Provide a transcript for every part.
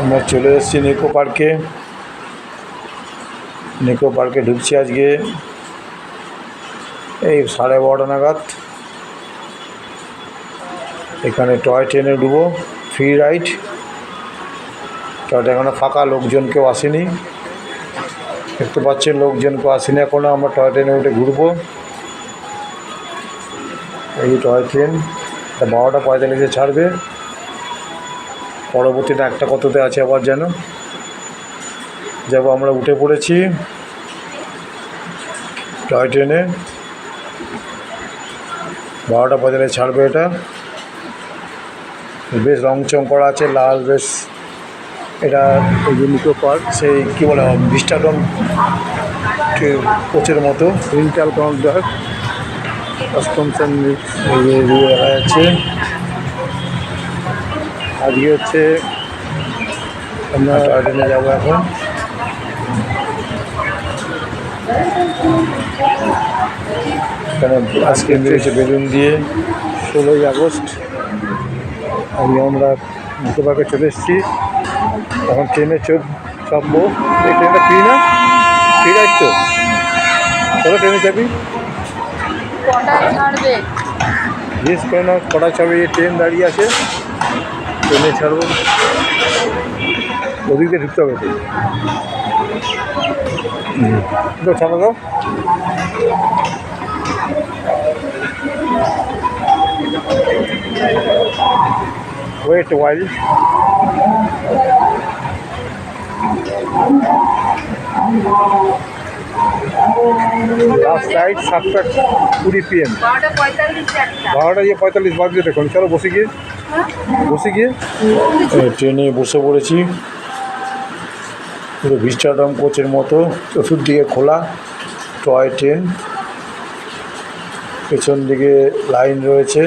আমরা চলে এসেছি নিকো পার্কে। নিকো পার্কে ঢুকছি আজকে। এই সাড়ে বারোটা নাগাদ। এখানে টয় ট্রেনে ডুবো, ফ্রি রাইড। টয়টা এখনও ফাঁকা, লোকজন কেউ আসেনি। দেখতে পাচ্ছেন লোকজন কেউ আসেনি এখনও আমরা টয় ট্রেনে উঠে ঘুরবো। এই টয় ট্রেন বারোটা পঁয়তাল্লিশে ছাড়বে। পরবর্তীটা একটা কততে আছে আবার যেন। যাব আমরা উঠে পড়েছি। টয় ট্রেনে। বারোটা বাজারে ছাড়বে এটা। বেশ রং চং করা আছে লাল বেশ। এটা যে নিকো পার্ক সেই কী বলে বিস্টাডন কোচের মতো। রিন্টাল কাউন্টার কাস্টম সার্ভিস এই যে এদিকে দেখা যাচ্ছে আজকে হচ্ছে আমরা টয়ট্রেনে যাব এখন। আজকে হয়েছে বেলুন দিয়ে ষোলোই আগস্ট আমি আমরা পার্কে চলে এসেছি। এখন ট্রেনে চোখ চাপবো। এই ট্রেনটা ফ্রি না? ফ্রি রাইড তো চলো ট্রেনে চাপি। জিজ্ঞেস করে না কটা চাপে ট্রেন দাঁড়িয়ে আছে। ট্রেনে ছাড়বো। ওদিক ঢুকতে হবে। তো। দাও ছাড়া দাও ওয়েট ওয়াইল লাস্ট রাইড সাতটা কুড়ি পিএম বারোটা পঁয়তাল্লিশ একটা বারোটা দিয়ে পঁয়তাল্লিশ বাদ দিয়ে দেখুন। চলো বসে গিয়ে। বসে গিয়ে? ট্রেনে বসে পড়েছি। পুরো ভিস্টাডম কোচের মতো, চতুর্দিকে খোলা, টয় ট্রেন। পেছন দিকে লাইন রয়েছে।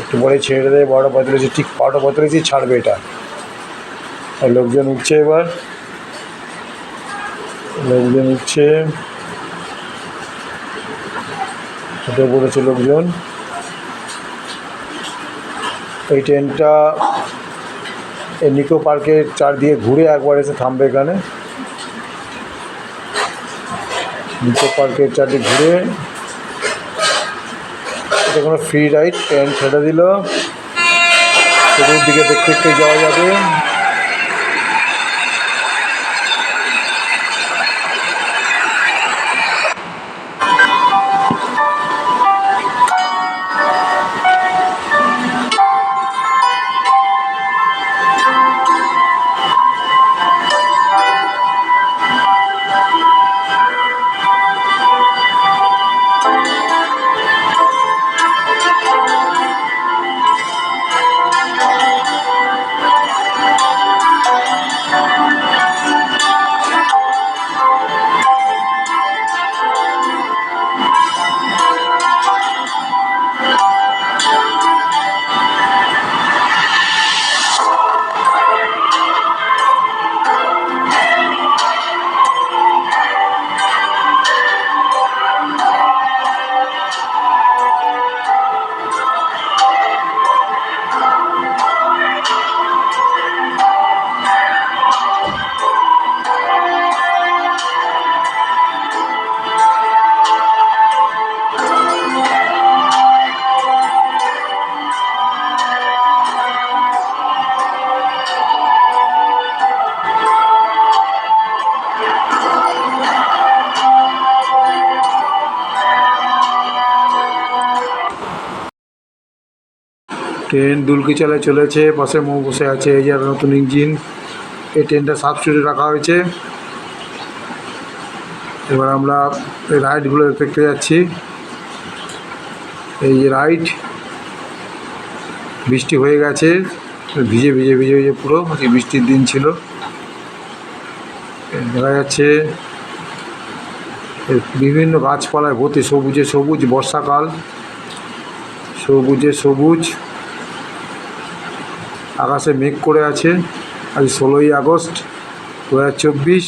একটু পরে ছেড়ে দেয়, বারোটা পঁয়তাল্লিশে, ঠিক বারোটা পঁয়তাল্লিশই ছাড়বে এটা। আর লোকজন উঠছে এবার। লোকজন উঠছে। উঠে পড়েছে লোকজন। এই ট্রেনটা এই নিকো পার্কের চারদিকে ঘুরে একবার এসে থামবে এখানে। নিকো পার্কের চারদিকে ঘুরে। এটা কোনো ফ্রি রাইড ট্রেন ছেড়ে দিল। চতুর্দিকে দেখতে দেখতে যাওয়া যাবে। ট্রেন দুলকি চালে চলেছে, পাশে মৌ বসে আছে, এই যে নতুন ইঞ্জিন, এই ট্রেনটা সাবস্টিটিউটে রাখা হয়েছে। এবার আমরা এই রাইডগুলো দেখতে যাচ্ছি। এই যে রাইড, বৃষ্টি হয়ে গেছে, ভিজে ভিজে ভিজে ভিজে পুরো বৃষ্টির দিন ছিল। দেখা যাচ্ছে বিভিন্ন গাছপালায় ভর্তি সবুজে সবুজ বর্ষাকাল। সবুজে সবুজ। আকাশে মেঘ করে আছে। আজ ষোলোই আগস্ট দু হাজার চব্বিশ।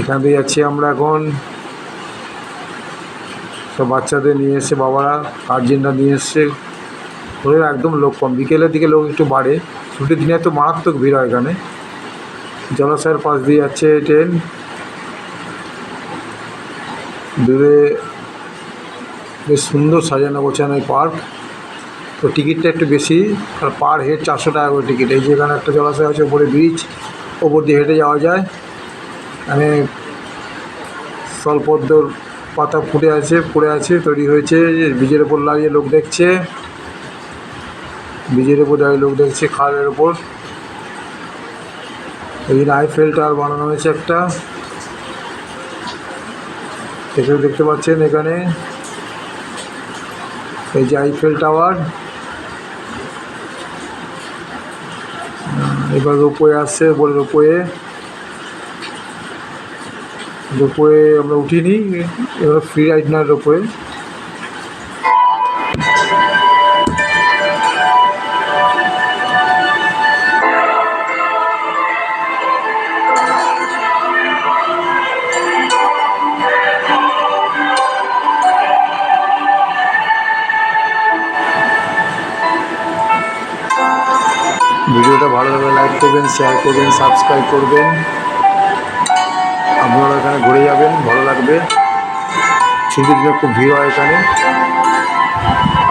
এখান দিয়ে যাচ্ছি আমরা এখন। সব বাচ্চাদের নিয়ে এসে, বাবারা গার্জেনরা নিয়ে এসছে। ভোরে একদম লোক কম। বিকেলের দিকে লোক একটু বাড়ে। ছুটির দিনে তো মারাত্মক ভিড় হয় এখানে। জলাশয়ের পাশ দিয়ে যাচ্ছে ট্রেন। দূরে বেশ সুন্দর সাজানো গোছানো পার্ক। তো টিকিটটা একটু বেশি, আর পার হেড চারশো টাকা করে টিকিট। এই যেখানে একটা জলাশয় আছে, ওপরে ব্রিজ ওপর দিয়ে হেঁটে যাওয়া যায়। এখানে স্বল্পদ্রর পাতা ফুটে আছে, পড়ে আছে, তৈরি হয়েছে। ব্রিজের ওপর দাঁড়িয়ে লোক দেখছে। ব্রিজের ওপর দাঁড়িয়ে লোক দেখছে খালের ওপর। এই আইফেল টাওয়ার বানানো হয়েছে একটা। এখানে দেখতে পাচ্ছেন এখানে এই যে আইফেল টাওয়ার। এবার রোপওয়ে আসছে বলে রোপওয়ে। রোপওয়ে আমরা উঠিনি এবার ফ্রি রাইড না রোপওয়ে। ভালো লাগলে লাইক করবেন শেয়ার করবেন সাবস্ক্রাইব করবেন। আপনারা এখানে ঘুরে যাবেন, ভালো লাগবে। শীতের দিনে খুব ভিড় হয় এখানে,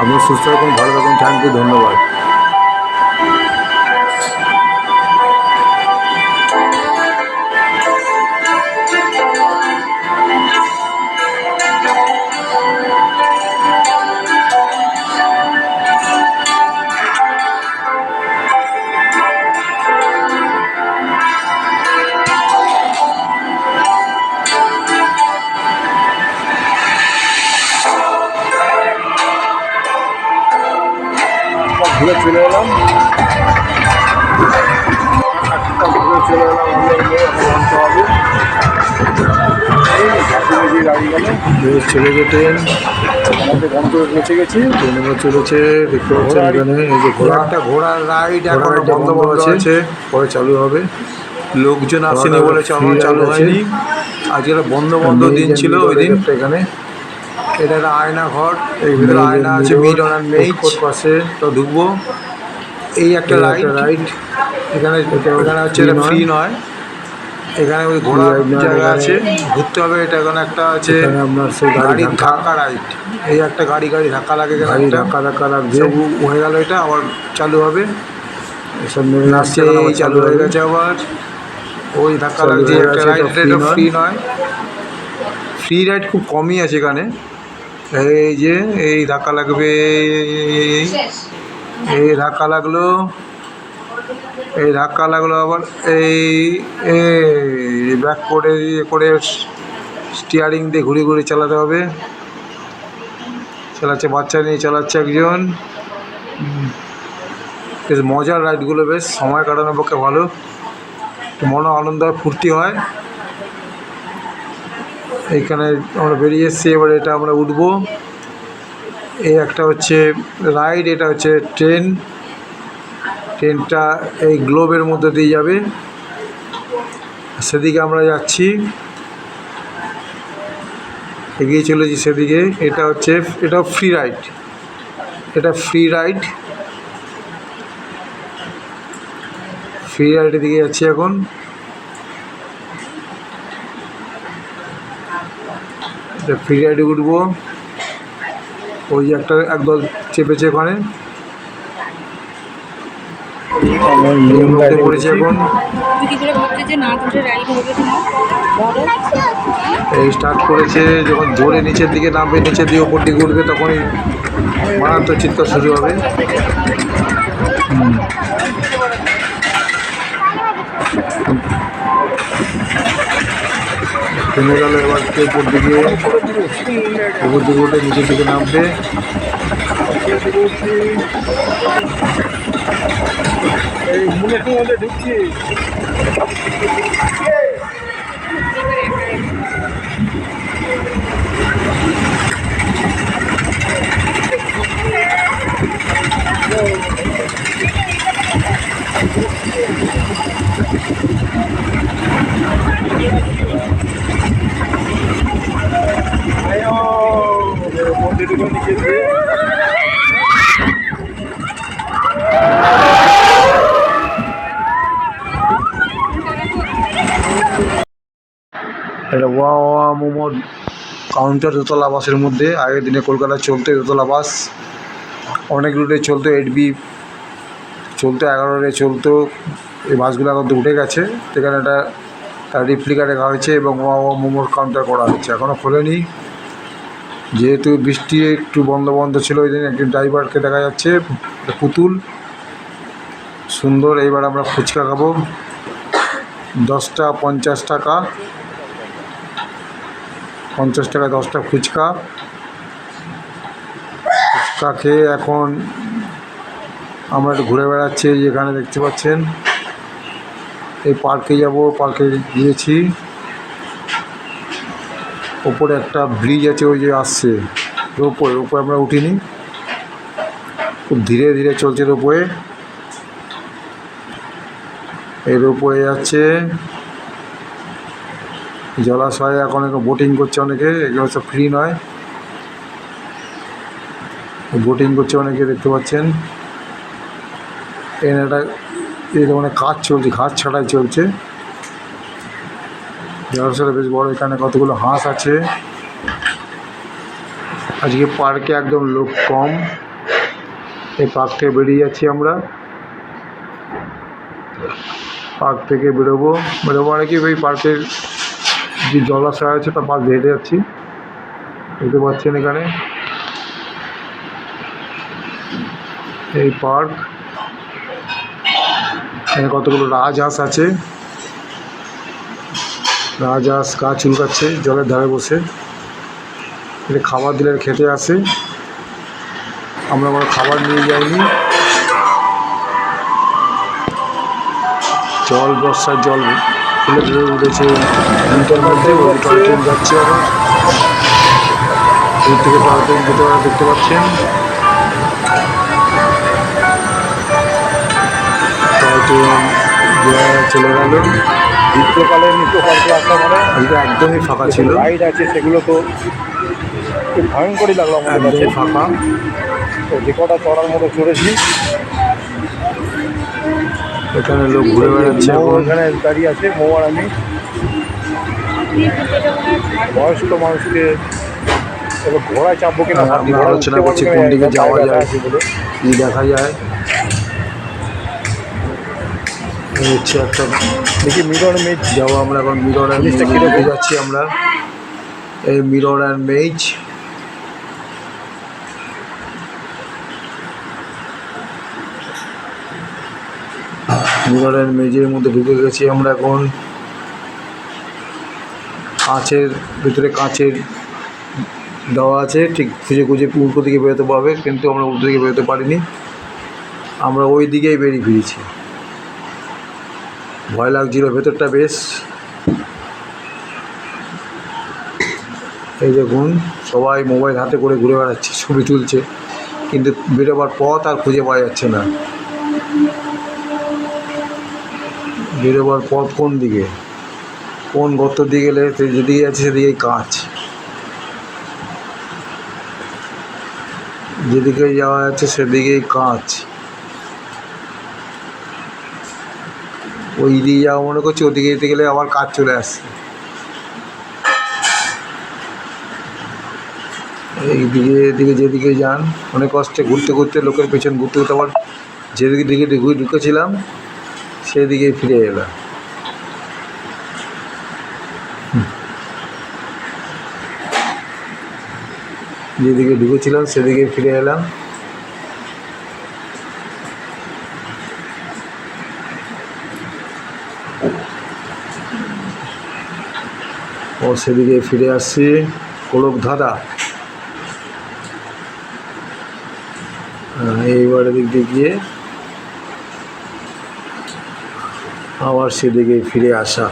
আপনার সুস্থ থাকুন, ভালো থাকুন থ্যাংক ইউ ধন্যবাদ। ঘুরে চলে এলাম। ঘুরে চলে এলাম ট্রেন। আমাদের গন্তব্যে পৌঁছে গেছি। ট্রেন এবার চলেছে দেখতে পাচ্ছেন এখানে এই যে ঘোড়া। একটা ঘোড়ার রাইড এখন বন্ধ বন্ধ আছে। পরে চালু হবে। লোকজন আসেনি বলে চালু চালু হয়নি। আজকে বন্ধ বন্ধ দিন ছিল ওই দিন। এখানে। এটা একটা আয়না ঘর এই ভিতরে আয়না আছে মিড অনার মেইজ পাশে তো ঢুকবো। এই একটা রাইড রাইড এখানে এখানে হচ্ছে এটা ফ্রি নয়। এখানে ওই ঘোড়ার জায়গা আছে ঘুরতে হবে এটা এখানে একটা আছে। আপনার সেই গাড়ির ধাক্কা রাইড এই একটা গাড়ি গাড়ি ধাক্কা লাগে গাড়ি ধাক্কা ধাক্কা লাগবে হয়ে গেল এটা আবার চালু হবে। এসব আসছে এই চালু হয়ে গেছে আবার। ওই ধাক্কা লাগছে একটা রাইড এটা ফ্রি নয়। ফ্রি রাইড খুব কমই আছে এখানে। এই যে এই ধাক্কা লাগবে। এই ধাক্কা লাগল। এই ধাক্কা লাগল আবার এই ব্যাক করে ইয়ে করে স্টিয়ারিং দিয়ে ঘুরে ঘুরে চালাতে হবে। চালাচ্ছে বাচ্চা নিয়ে চালাচ্ছে একজন। বেশ মজার রাইডগুলো বেশ সময় কাটানোর পক্ষে ভালো। মনে আনন্দ হয় ফুর্তি হয়। এইখানে আমরা বেরিয়ে এসেছি, এবার এটা আমরা উঠবো। এই একটা হচ্ছে রাইড, এটা হচ্ছে ট্রেন। ট্রেনটা এই গ্লোবের মধ্যে দিয়ে যাবে। সেদিকে আমরা যাচ্ছি। এগিয়ে চলেছি সেদিকে। এটা হচ্ছে এটা ফ্রি রাইড। এটা ফ্রি রাইড। ফ্রি রাইডের দিকে যাচ্ছি এখন। ফ্রি রাইডে উঠবো। ওই যে একটা একদল চেপেছে ওখানে। এই পড়েছে এখন। এই স্টার্ট করেছে যখন ধরে নিচের দিকে নামবে নিচের দিকে ওপর দিকে উঠবে তখনই মারাত্মক চিৎকার শুরু হবে। থেমে গেল এবার উপর দিকে? উপর দিকে উঠে নিচের দিকে নামবে। ঢুকছি এটা ওয়া ওয়া মোমোর কাউন্টার দোতলা বাসের মধ্যে। আগের দিনে কলকাতায় চলতো দোতলা বাস। অনেক রুটে চলতো এইট বি চলতো এগারোরে চলতো। এই বাসগুলো এখন তো উঠে গেছে। সেখানে একটা তার রিপ্লিকা রাখা হয়েছে এবং ওয়া ওয়া মোমোর কাউন্টার করা হয়েছে। এখনও খোলেনি। যেহেতু বৃষ্টি একটু বন্ধ বন্ধ ছিল, ওই দিন একটি ড্রাইভারকে দেখা যাচ্ছে পুতুল। সুন্দর, এইবার আমরা ফুচকা খাব। দশটা পঞ্চাশ টাকা। পঞ্চাশ টাকা, দশটা ফুচকা। ফুচকা খেয়ে এখন আমরা একটু ঘুরে বেড়াচ্ছি, এই যেখানে দেখতে পাচ্ছেন। এই পার্কে যাব, পার্কে গিয়েছি। ওপরে একটা ব্রিজ আছে, ওই যে আসছে রোপওয়ে রোপওয়ে আমরা উঠিনি। খুব ধীরে ধীরে চলছে রোপওয়ে। এই রোপওয়ে যাচ্ছে। জলাশয়ে এখন এখন বোটিং করছে অনেকে, এগুলো সব ফ্রি নয়। বোটিং করছে অনেকে, দেখতে পাচ্ছেন। এখানে একটা এরকম অনেক কাজ চলছে, ঘাস ছাড়াই চলছে। জলাশয়টা বেশ বড় এখানে কতগুলো হাঁস আছে। আজকে পার্কে একদম লোক কম। এই পার্ক থেকে বেরিয়ে যাচ্ছি আমরা। পার্ক থেকে বেরোবো। বেরোবো মানে কি? ওই পার্কের যে জলাশয় আছে তার দিয়ে হেঁটে যাচ্ছি। দেখতে পাচ্ছেন এখানে। এই পার্ক। এখানে কতগুলো রাজহাঁস আছে। রাজহাঁস গা চুলকাচ্ছে, জলের ধারে বসে। এটা খাবার দিলে খেতে আসে। আমরা কোনো খাবার নিয়ে যাইনি। জল, বর্ষার জল ফুলে ফুলে উঠেছে। নদীটার মধ্যে ওই টয় ট্রেন যাচ্ছে আবার দূর থেকে টয় ট্রেন যেতে দেখতে পাচ্ছেন। টয় ট্রেন চলে গেল। গ্রীষ্মকালে নিত্য পার্কে আসা মানে আজকে একদমই ফাঁকা ছিল। রাইড আছে সেগুলো তো খুব ভয়ঙ্করই লাগল আমাদের কাছে। ফাঁকা। তো যে কটা চড়ার মতো চড়েছি। এখানে লোক ঘুরে বেড়াচ্ছে এখন। দাঁড়িয়ে আছে মৌ আর আমি। বয়স্ক মানুষকে এবার ঘোড়ায় চাপবো কিনা আমরা আলোচনা করছি কোন দিকে যাওয়া যায়। কি দেখা যায়। হচ্ছে একটা, দেখি মিরর মেজ যাব আমরা এখন মিরর অ্যান্ড জিনিসটা মেজে কীরকম? যাচ্ছি আমরা। এই mirror and maze mirror and মেজের মধ্যে ঢুকে গেছি আমরা এখন। কাঁচের, ভিতরে কাঁচের দেওয়া আছে, ঠিক খুঁজে খুঁজে উল্টো দিকে বেরোতে পারবে কিন্তু আমরা উল্টো দিকে বেরোতে পারিনি। আমরা ওই দিকেই বেরিয়ে ফিরেছি। ভয় লাগছিল, ভেতরটা বেশ। এই দেখুন, সবাই মোবাইল হাতে করে ঘুরে বেড়াচ্ছে, ছবি তুলছে, কিন্তু বেরোবার পথ আর খুঁজে পাওয়া যাচ্ছে না। বেরোবার পথ কোন দিকে? কোন গর্ত দিয়ে গেলে যেদিকে যাচ্ছে সেদিকেই কাঁচ। যেদিকে যাওয়া যাচ্ছে সেদিকেই কাঁচ। ওই দিকে যাওয়া মনে করছি, ওদিকে যেতে গেলে আবার কাজ চলে আসছে। এইদিকে, এদিকে যেদিকে যান, অনেক কষ্টে ঘুরতে ঘুরতে, লোকের পেছন ঘুরতে ঘুরতে আবার যেদিকে দিকে ঢুকে- ঢুকেছিলাম, সেদিকে ফিরে এলাম। যেদিকে ঢুকেছিলাম, সেদিকে ফিরে এলাম। সেদিকে ফিরে আসছি। কোলক ধাঁধা এইবার দিক দিয়ে গিয়ে আবার সেদিকে ফিরে আসা।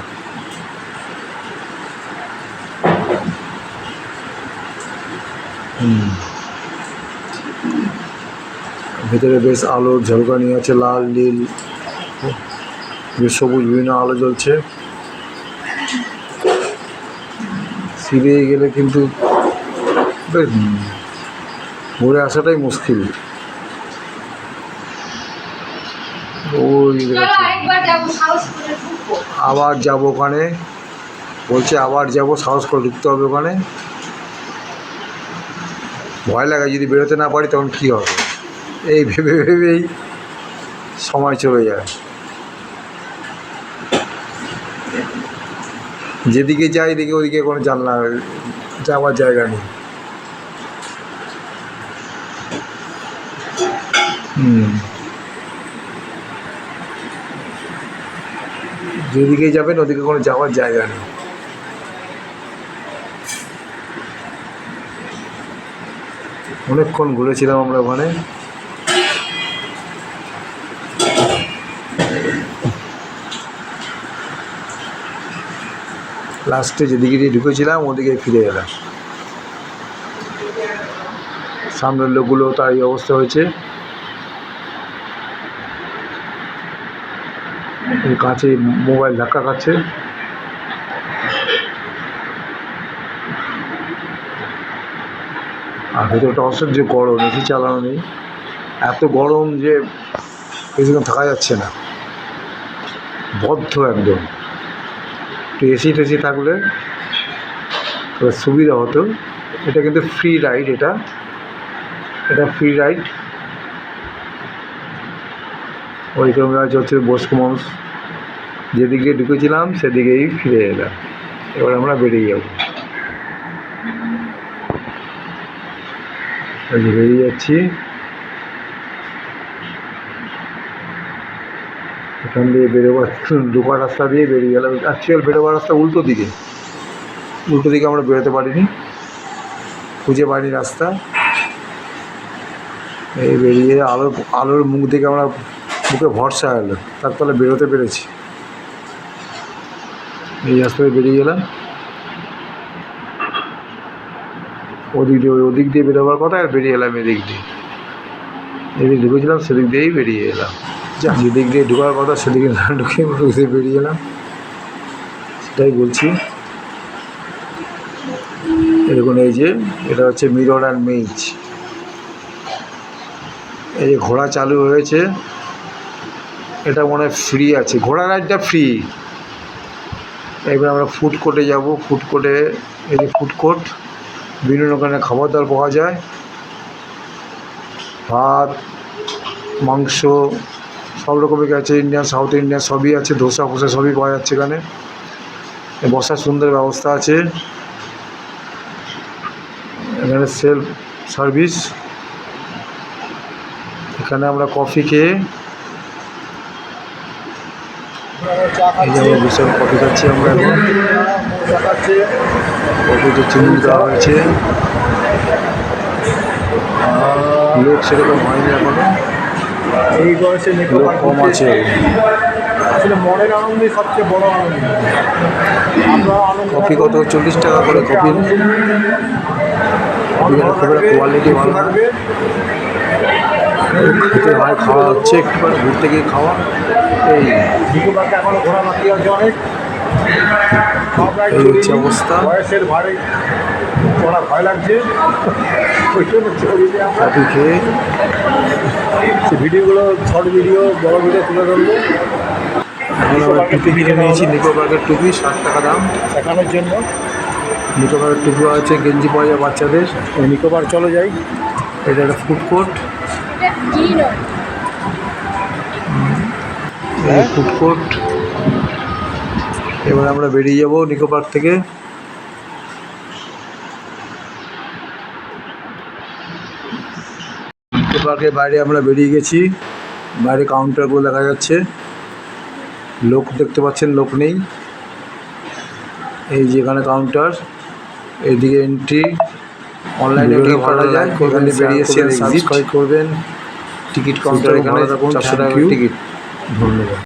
ভেতরে বেশ আলোর ঝলকানি আছে, লাল, নীল, সবুজ, বিভিন্ন আলো জ্বলছে। ফিরে গেলে কিন্তু ঘুরে আসাটাই মুশকিল। ওই আবার যাব ওখানে। বলছে আবার যাব সাহস করে ঢুকতে হবে ওখানে। ভয় লাগে যদি বেরোতে না পারি তখন কী হবে? এই ভেবে ভেবেই সময় চলে যায়। যেদিকে যাই দেখি ওদিকে কোনো জানলা, যাওয়ার জায়গা নেই। যেদিকে যাবেন ওদিকে কোনো যাওয়ার জায়গা নেই। অনেকক্ষণ ঘুরেছিলাম আমরা ওখানে। লাস্টে যেদিকে দিয়ে ঢুকেছিলাম, ওদিকে ফিরে এলাম। সামনের লোকগুলো তার এই অবস্থা হয়েছে। কাছে মোবাইল ধাক্কা খাচ্ছে। আর ভেতরটা অসহ্য গরম এসি চালানো নেই। এত গরম যে বেশিক্ষণ থাকা যাচ্ছে না। বদ্ধ একদম। একটু এসি টেসি থাকলে সুবিধা হতো। এটা কিন্তু ফ্রি রাইড এটা। এটা ফ্রি রাইড ওই ওইরকম হচ্ছে বয়স্ক মানুষ যেদিকে ঢুকেছিলাম সেদিকেই ফিরে এলাম। এবার আমরা বেরিয়ে যাব। বেরিয়ে যাচ্ছি। এখান দিয়ে বেরোবার ঢোকার রাস্তা দিয়ে বেরিয়ে গেলাম। অ্যাকচুয়াল বেরোবার রাস্তা উল্টো দিকে। উল্টো দিকে আমরা বেরোতে পারিনি। খুঁজে পাইনি রাস্তা। এই বেরিয়ে আলো আলোর মুখ দেখে আমরা মুখে ভরসা এলো। তারপরে বেরোতে পেরেছি। এই রাস্তা দিয়ে বেরিয়ে গেলাম। ওদিক দিয়ে ওই ওদিক দিয়ে বেরোবার কথা আর বেরিয়ে এলাম এদিক দিয়ে। এদিক ঢুকেছিলাম, সেদিক দিয়েই বেরিয়ে এলাম। যা যেদিক দিয়ে ঢোকার কথা, সেদিকে না ঢুকে দিয়ে বেরিয়ে এলাম সেটাই বলছি। এরকম এই যে, এটা হচ্ছে মিরর অ্যান্ড মেজ এই যে ঘোড়া চালু হয়েছে, এটা মনে হয় ফ্রি আছে। ঘোড়া রাইডটা ফ্রি এবার আমরা ফুড কোর্টে যাব। ফুড কোর্টে এই যে ফুড কোর্ট বিভিন্ন রকমের খাবার দাবার পাওয়া যায়। ভাত, মাংস সব রকমের আছে ইন্ডিয়ান সাউথ ইন্ডিয়ান সবই আছে, ধোসা ফোসা সবই পাওয়া যাচ্ছে এখানে। বসার সুন্দর ব্যবস্থা আছে। এখানে সেলফ সার্ভিস এখানে আমরা কফি খেয়ে বিশাল কফি খাচ্ছি আমরা এখন। কফিতে চিনি দেওয়া হয়েছে। লোক সেরকম হয়নি এখনও। এই বয়সে লোক কম আছে। আসলে মনের আনন্দই সবচেয়ে বড় আনন্দ। আমরা আনন্দ কফি কত? চল্লিশ টাকা করে কফি কফিগুলো কোয়ালিটি ভালো থাকবে খেতে ভাই খাওয়া হচ্ছে একটুখানি ঘুরতে গিয়ে খাওয়া। এই। পার্কে এখনও ঘোরা বাকি আছে অনেক। সব রাইড অবস্থা। বয়সের ভারে চড়া ভয় লাগছে। ওই জন্য চড়িনি কফি খেয়ে ভিডিওগুলো শর্ট ভিডিও বড় ভিডিও তুলে ধরবো। এখন আমরা টুপি কিনে নিয়েছি নিকো পার্কের টুপি ষাট টাকা দাম। শেখানোর জন্য। নিকো পার্কের টুপি আছে গেঞ্জি পাওয়া যায় বাচ্চাদের। নিকো পার্ক চলে যাই। এটা একটা ফুড কোর্ট ফুড কোর্ট এবার আমরা বেরিয়ে যাব নিকো পার্ক থেকে। পার্কের বাইরে আমরা বেরিয়ে গেছি। বাইরে কাউন্টারগুলো দেখা যাচ্ছে। লোক দেখতে পাচ্ছেন লোক নেই। এই যেখানে কাউন্টার এইদিকে এন্ট্রি অনলাইনে করা যায়। এখানে বেরিয়ে এসে সাবস্ক্রাইব করবেন। টিকিট কাউন্টার এখানে চারশো টাকা টিকিট ধন্যবাদ।